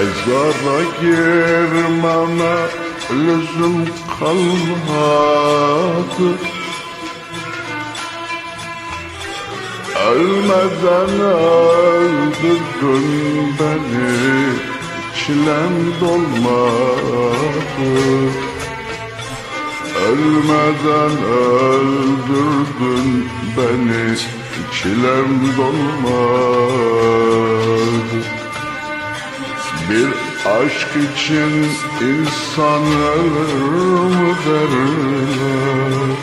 Aşklara girmeme lüzum kalmadı. Ölmeden öldürdün beni Çilem dolmadı. Ölmeden öldürdün beni Çilem dolmadı Bir aşk için insan ölür mü derler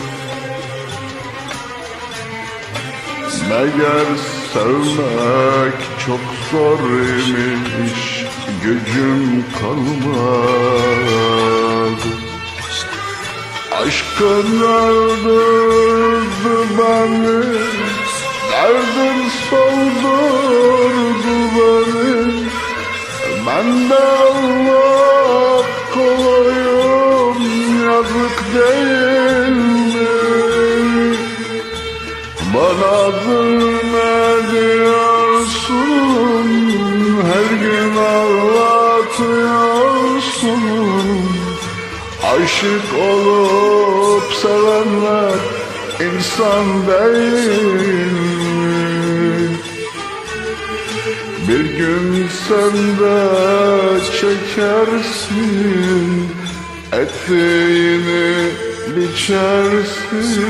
Meğer sevmek çok zor imiş Gücüm kalmadı Aşkın öldürdü beni Derdin soldurdu beni Ben de Allah kolayım Yazık değil mi? Bana zulmediyorsun Her gün ağlatıyorsun Aşık olup sevenler insan değil mi? Bir gün sen de çekersin Ettiğini biçersin.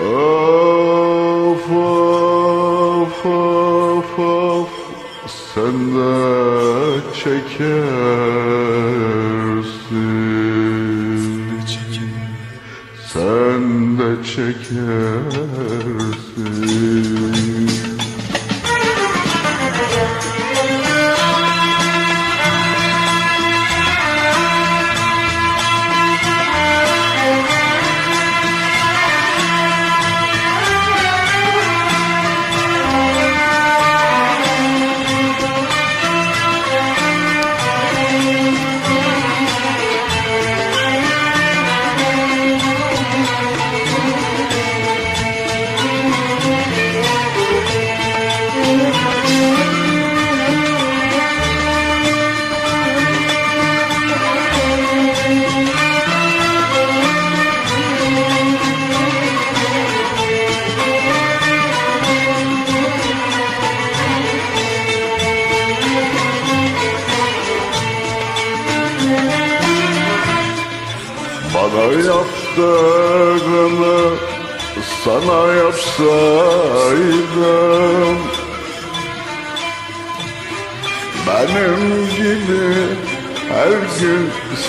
Of of of of Sen de çekersin. Sen de çekersin Bana yaptığını sana yapsaydım. Benim gibi her gün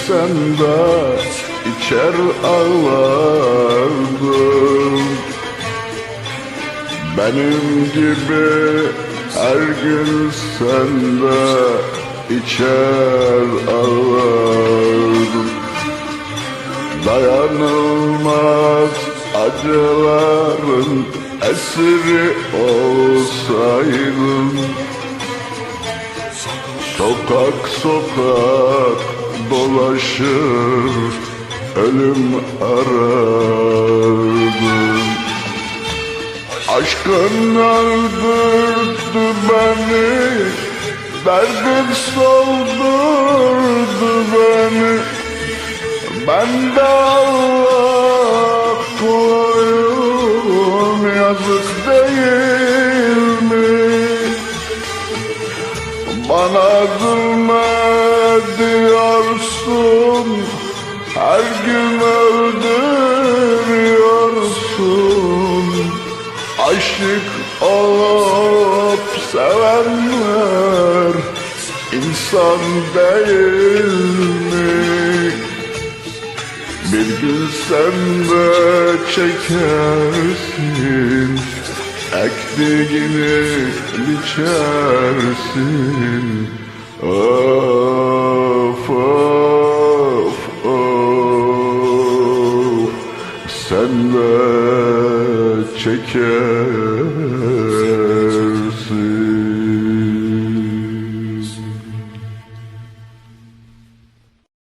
sende içer ağlardım Benim gibi her gün sende içer ağlardım Dayanılmaz acıların esiri olsaydım. Sokak sokak dolaşır ölüm arardım. Aşkın öldürdü beni Derdin soldurdu beni ben de Allah koyum yazık değil mi? Bana zulmediyorsun Her gün öldürüyorsun Aşık olup sevenler insan değil? Bir gün sen de çekersin Ektiğini biçersin Of of of Sen de çekersin